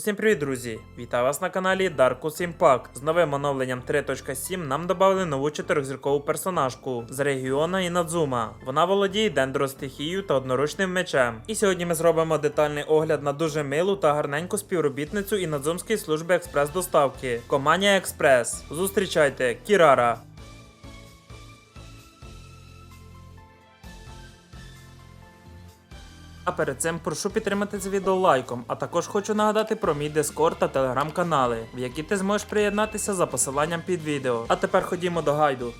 Усім привіт, друзі! Вітаю вас на каналі Darkus Impact. З новим оновленням 3.7 нам додали нову чотирьохзіркову персонажку з регіона Інадзума. Вона володіє дендростихією та одноручним мечем. І сьогодні ми зробимо детальний огляд на дуже милу та гарненьку співробітницю Інадзумської служби експрес-доставки Команія Експрес. Зустрічайте Кірара. А перед цим прошу підтримати це відео лайком, а також хочу нагадати про мій дискорд та телеграм-канали, в які ти зможеш приєднатися за посиланням під відео. А тепер ходімо до гайду.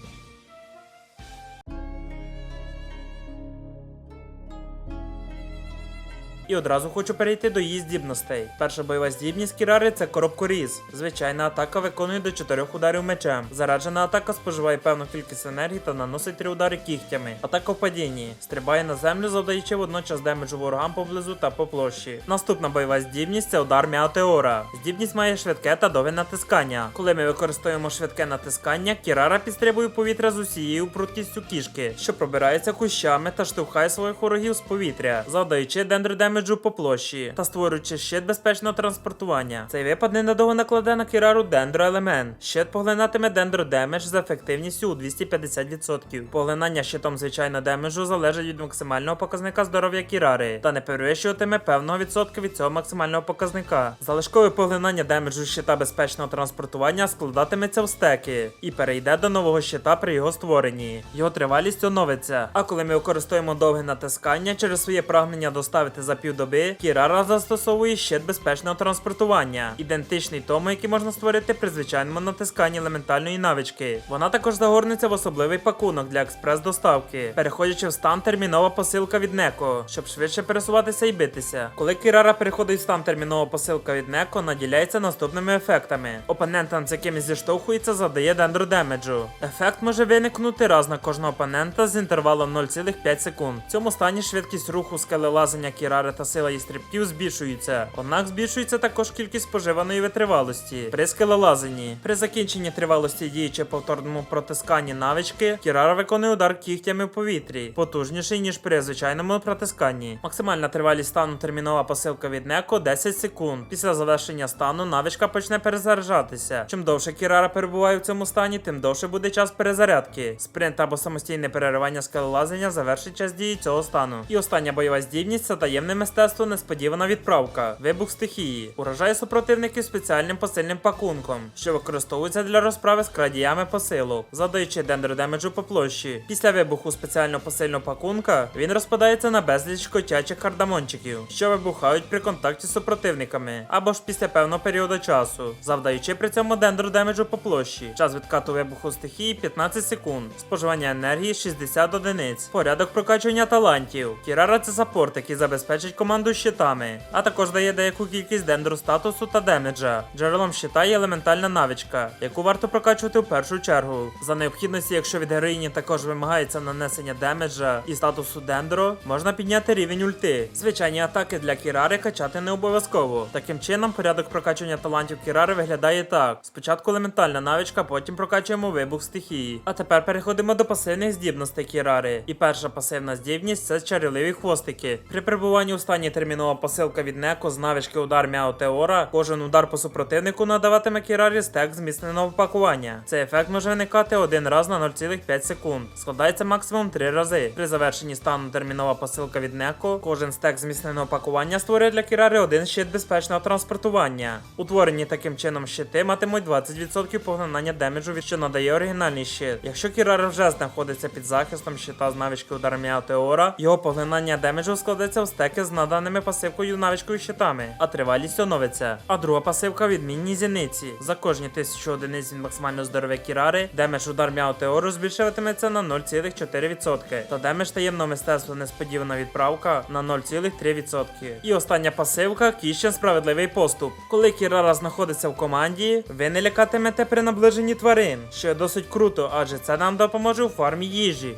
І одразу хочу перейти до її здібностей. Перша бойова здібність Кірари це коробкоріз. Звичайна атака виконує до 4 ударів мечем. Зараджена атака споживає певну кількість енергії та наносить 3 удари кігтями. Атака в падінні. Стрибає на землю, завдаючи водночас демеджу ворогам поблизу та по площі. Наступна бойова здібність це удар Міатеора. Здібність має швидке та довге натискання. Коли ми використовуємо швидке натискання, Кірара підстрибує повітря з усією пруткістю кішки, що пробирається кущами та штовхає своїх ворогів з повітря, завдаючи дендри демеджу по площі та створюючи щит безпечного транспортування. Цей випад ненадовго накладе на Кірару дендроелемент. Щит поглинатиме дендро демедж з ефективністю у 250%. Поглинання щитом звичайно демеджу залежить від максимального показника здоров'я Кірари та не перевищуватиме певного відсотка від цього максимального показника. Залишкове поглинання демеджу щита безпечного транспортування складатиметься в стеки і перейде до нового щита при його створенні. Його тривалість оновиться. А коли ми використовуємо довге натискання через своє прагнення доставити за півдоби, Кірара застосовує щит безпечного транспортування, ідентичний тому, який можна створити при звичайному натисканні елементальної навички. Вона також загорнеться в особливий пакунок для експрес-доставки, переходячи в стан термінова посилка від Неко, щоб швидше пересуватися і битися. Коли Кірара переходить в стан термінова посилка від Неко, наділяється наступними ефектами. Опонентам, з якими зіштовхується, завдає дендро демеджу. Ефект може виникнути раз на кожного опонента з інтервалом 0,5 секунд. В цьому стані швидкість руху скелелазення Кірари та сила її стрибків збільшуються. Однак збільшується також кількість споживаної витривалості. При скелелазенні. При закінченні тривалості дії чи повторному протисканні навички, Кірара виконує удар кігтями в повітрі, потужніший, ніж при звичайному протисканні. Максимальна тривалість стану термінова посилка від Неко 10 секунд. Після завершення стану навичка почне перезаряджатися. Чим довше Кірара перебуває в цьому стані, тим довше буде час перезарядки. Спринт або самостійне переривання скелелазення завершить час дії цього стану. І остання бойова здібність це таємне мистецтво несподівана відправка. Вибух стихії. Уражає супротивників спеціальним посильним пакунком, що використовується для розправи з крадіями посилу, завдаючи дендро демеджу по площі. Після вибуху спеціально посильного пакунка він розпадається на безліч котячих кардамончиків, що вибухають при контакті з супротивниками, або ж після певного періоду часу, завдаючи при цьому дендро демеджу по площі. Час відкату вибуху стихії 15 секунд, споживання енергії 60 одиниць, порядок прокачування талантів. Кірара це саппорт, який забезпечить команду щитами, а також дає деяку кількість дендру статусу та демеджа. Джерелом щита є елементальна навичка, яку варто прокачувати в першу чергу. За необхідності, якщо від героїні також вимагається нанесення демеджа і статусу дендро, можна підняти рівень ульти. Звичайні атаки для Кірари качати не обов'язково. Таким чином, порядок прокачування талантів Кірари виглядає так: спочатку елементальна навичка, потім прокачуємо вибух стихії. А тепер переходимо до пасивних здібностей Кірари. І перша пасивна здібність це чарівливі хвостики. При перебуванні у стані термінова посилка від Неко з навички удар Мяо Теора, кожен удар по супротивнику надаватиме Кірарі стек зміцненого пакування. Цей ефект може виникати один раз на 0,5 секунд. Складається максимум 3 рази. При завершенні стану термінова посилка від Неко, кожен стек зміцненого пакування створює для Кірари один щит безпечного транспортування. Утворені таким чином щити матимуть 20% поглинання демеджу, що надає оригінальний щит. Якщо Кірара вже знаходиться під захистом щита з навички удар Мяо Теора, його поглинання демеджу складеться в стеки з наданими пасивкою навичкою щитами, а тривалість оновиться. А друга пасивка відмінні зіниці. За кожні 1000 одиниць від максимального здоров'я Кірари, демедж удар Мяо Теору збільшуватиметься на 0,4%, та демедж таємного мистецтва несподівана відправка на 0,3%. І остання пасивка Кіщен справедливий поступ. Коли Кірара знаходиться в команді, ви не лякатимете при наближенні тварин, що досить круто, адже це нам допоможе у фармі їжі.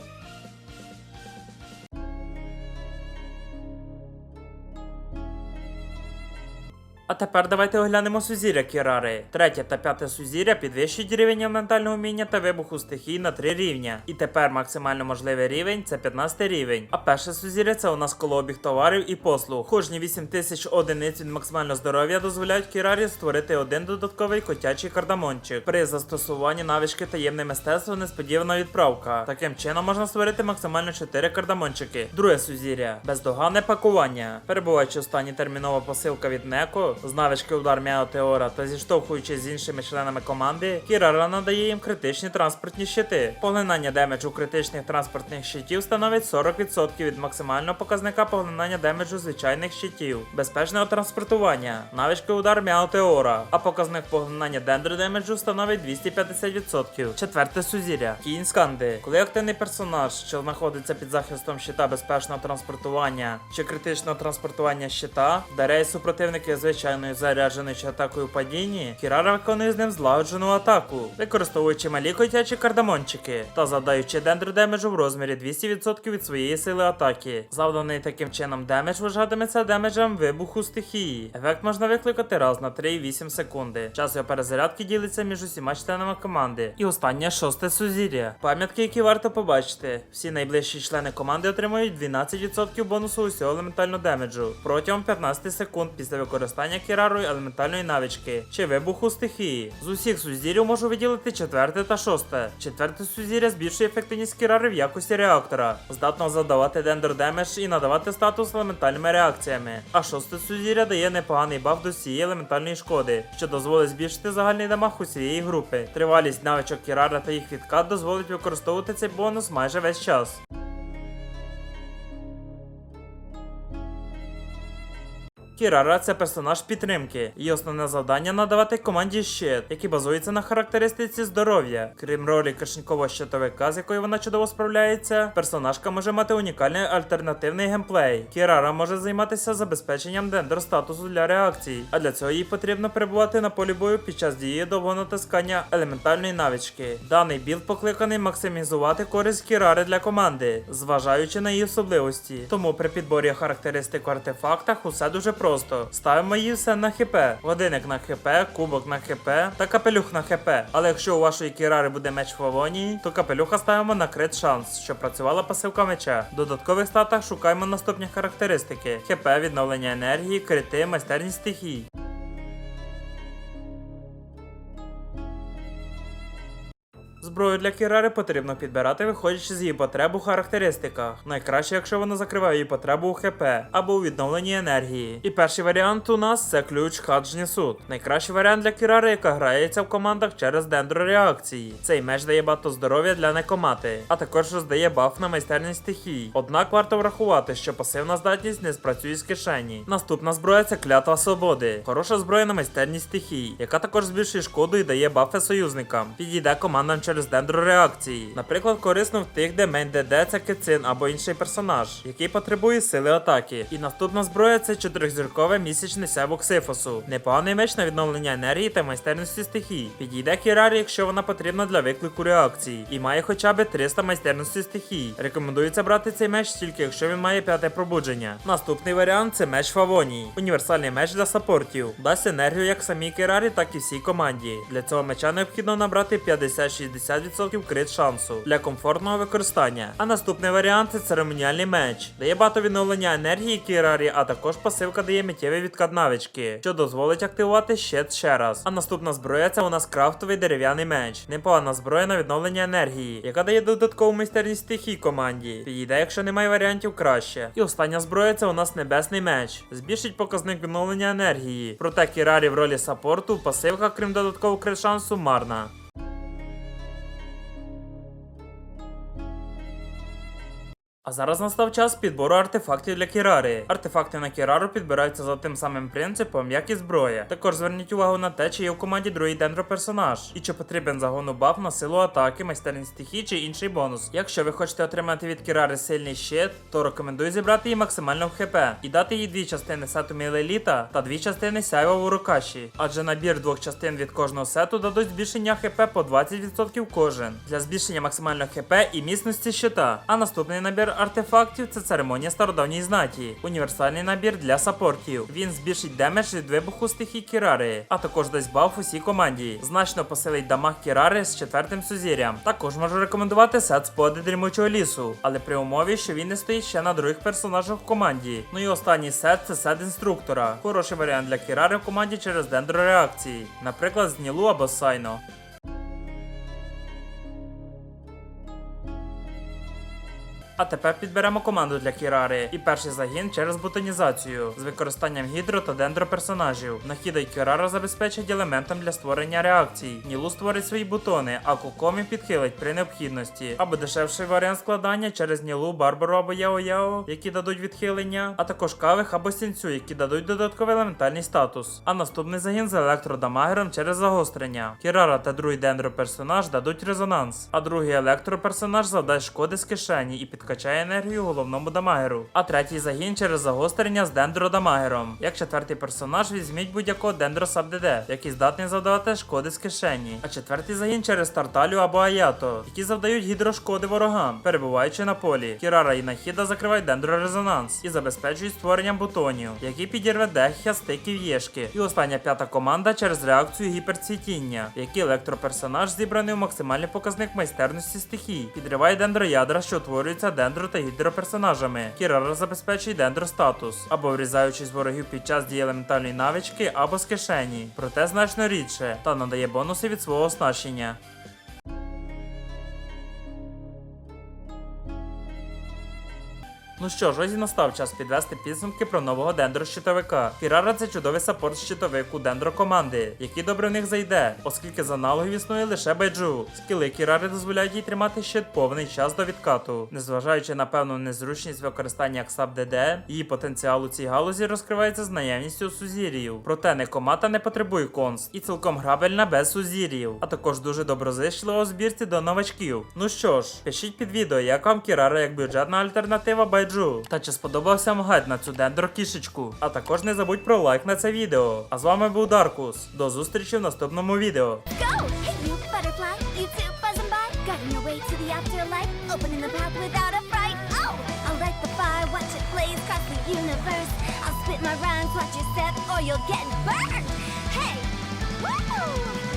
А тепер давайте оглянемо сузір'я Кірари. Третє та п'яте сузір'я підвищують рівень ментального вміння та вибуху стихій на 3 рівня. І тепер максимально можливий рівень це 15 рівень. А перше сузір'я це у нас колообіг товарів і послуг. Кожні 8000 одиниць від максимального здоров'я дозволяють Кірарі створити один додатковий котячий кардамончик. При застосуванні навички таємне мистецтво несподівана відправка. Таким чином можна створити максимально 4 кардамончики. Друге сузір'я бездоганне пакування. Перебуваючи в стані термінова посилка від Неко з навички удар Меотеора та зіштовхуючись з іншими членами команди, Кірара надає їм критичні транспортні щити. Поглинання демеджу критичних транспортних щитів становить 40% від максимального показника поглинання демеджу звичайних щитів. Безпечне транспортування. Навички удар Меотеора. А показник поглинання дендро демеджу становить 250%. Четверте сузір'я. Кінь сканди. Коли активний персонаж, що знаходиться під захистом щита безпечного транспортування чи критичного транспортування щита, вдаряє супротивники звичайною зарядженою чи атакою падінні, Кірара виконує з ним злагоджену атаку, використовуючи малі котячі кардамончики та завдаючи дендро демеджу в розмірі 200% від своєї сили атаки. Завданий таким чином демедж вважатиметься демеджем вибуху стихії. Ефект можна викликати раз на 3,8 секунди. Час його перезарядки ділиться між усіма членами команди. І останнє шосте сузір'я. Пам'ятки, які варто побачити. Всі найближчі члени команди отримують 12% бонусу усього елементального демеджу протягом 15 секунд після використання кірарою елементальної навички чи вибуху стихії. З усіх сузір'їв можу виділити четверте та шосте. Четверте сузір'я збільшує ефективність кірари в якості реактора, здатного завдавати дендер демедж і надавати статус елементальними реакціями. А шосте сузір'я дає непоганий баф до всієї елементальної шкоди, що дозволить збільшити загальний дамаг усієї групи. Тривалість навичок Кірара та їх відкат дозволить використовувати цей бонус майже весь час. Кірара це персонаж підтримки. Її основне завдання надавати команді щит, який базується на характеристиці здоров'я. Крім ролі кишенькового щитовика, з якою вона чудово справляється, персонажка може мати унікальний альтернативний геймплей. Кірара може займатися забезпеченням дендер статусу для реакцій, а для цього їй потрібно перебувати на полі бою під час дії довгого натискання елементальної навички. Даний білд покликаний максимізувати користь Кірари для команди, зважаючи на її особливості. Тому при підборі характеристик в артефактах усе дуже просто. Ставимо її все на хп. Годинник на хп, кубок на хп та капелюх на хп. Але якщо у вашої кірари буде меч Фавонії, то капелюха ставимо на крит шанс, щоб працювала пасивка меча. В додаткових статах шукаємо наступні характеристики: хп, відновлення енергії, крити, майстерність стихій. Зброю для Кірари потрібно підбирати, виходячи з її потреб у характеристиках. Найкраще, якщо вона закриває її потребу у ХП або у відновленні енергії. І перший варіант у нас це ключ Хаджні Суд. Найкращий варіант для Кірари, яка грається в командах через дендро-реакції. Цей меч дає багато здоров'я для некомати, а також роздає баф на майстерність стихій. Однак варто врахувати, що пасивна здатність не спрацює з кишені. Наступна зброя це клятва свободи. Хороша зброя на майстерність стихій, яка також збільшує шкоду і дає бафи союзникам. Підійде командам через дендро-реакції. Наприклад, корисно в тих, де мейн ДД це кицин або інший персонаж, який потребує сили атаки. І наступна зброя це чотирьохзіркове місячне сяйво Ксифосу. Непоганий меч на відновлення енергії та майстерності стихій. Підійде Кірарі, якщо вона потрібна для виклику реакції, і має хоча б 300 майстерності стихій. Рекомендується брати цей меч тільки якщо він має п'яте пробудження. Наступний варіант це меч Фавонії. Універсальний меч для саппортів. Дасть енергію як самій Кірарі, так і всій команді. Для цього меча необхідно набрати 50-60% крит шансу для комфортного використання. А наступний варіант це церемоніальний меч. Дає багато відновлення енергії Кірарі, а також пасивка дає миттєвий відкат навички, що дозволить активувати щит ще раз. А наступна зброя це у нас крафтовий дерев'яний меч. Непогана зброя на відновлення енергії, яка дає додаткову майстерність стихій команді. Підійде, якщо немає варіантів краще. І остання зброя це у нас небесний меч. Збільшить показник відновлення енергії. Проте Кірарі в ролі саппорту пасивка, крім додаткового крит шансу, марна. А зараз настав час підбору артефактів для Кірари. Артефакти на Кірару підбираються за тим самим принципом, як і зброя. Також зверніть увагу на те, чи є в команді другий дендро персонаж, і чи потрібен загону баф на силу атаки, майстерність стихії чи інший бонус. Якщо ви хочете отримати від Кірари сильний щит, то рекомендую зібрати її максимально в хп і дати їй дві частини сету Мілеліта та дві частини сяйва Урокаші. Адже набір двох частин від кожного сету дадуть збільшення хп по 20% кожен для збільшення максимального хп і міцності щита. А наступний набір артефактів це церемонія стародавньої знаті, універсальний набір для саппортів. Він збільшить демедж від вибуху стихій Кірари, а також дасть баф усій команді. Значно посилить дамаг Кірари з четвертим сузір'ям. Також можу рекомендувати сет споди дрімучого лісу, але при умові, що він не стоїть ще на других персонажах в команді. Ну і останній сет це сет інструктора. Хороший варіант для Кірари в команді через дендро-реакції, наприклад, з Нілу або Сайно. А тепер підберемо команду для Кірари і перший загін через бутонізацію з використанням гідро та дендро персонажів. Нахіда й Кірара забезпечить елементом для створення реакцій. Нілу створить свої бутони, а Кукомі підхилить при необхідності. Або дешевший варіант складання через Нілу, Барбару або Яо Яо, які дадуть відхилення, а також кавих або сінцю, які дадуть додатковий елементальний статус. А наступний загін з електродамагером через загострення. Кірара та другий дендро персонаж дадуть резонанс, а другий електроперсонаж завдасть шкоди з кишені і підкачає енергію головному дамагеру. А третій загін через загострення з дендро дамагером. Як четвертий персонаж візьміть будь-якого дендро СабДД, який здатний завдавати шкоди з кишені. А четвертий загін через Тарталю або Аято, які завдають гідрошкоди ворогам, перебуваючи на полі. Кірара і Нахіда закривають дендро резонанс і забезпечують створенням бутонів, які підірве дехя стиків єшки. І остання п'ята команда через реакцію гіперцвітіння, в якій електроперсонаж зібраний у максимальний показник майстерності стихій, підриває дендроядра, що утворюються дендро та гідроперсонажами. Кірара забезпечує дендро статус, або врізаючись ворогів під час дії елементальної навички, або з кишені, проте значно рідше, та надає бонуси від свого оснащення. Ну що ж, ось і настав час підвести підсумки про нового дендро щитовика. Кірара це чудовий саппорт щитовик у дендро команди, який добре в них зайде, оскільки з аналогів існує лише байджу. Скіли Кірари дозволяють їй тримати щит повний час до відкату. Незважаючи на певну незручність використання як саб ДД, її потенціал у цій галузі розкривається з наявністю сузір'їв. Проте не комата не потребує конст і цілком грабельна без сузір'їв, а також дуже доброзичлива у збірці до новачків. Ну що ж, пишіть під відео, як вам Кірара як бюджетна альтернатива байджу. Та чи сподобався вам гайд на цю дендро кішечку? А також не забудь про лайк на це відео. А з вами був Даркус. До зустрічі в наступному відео. Oh,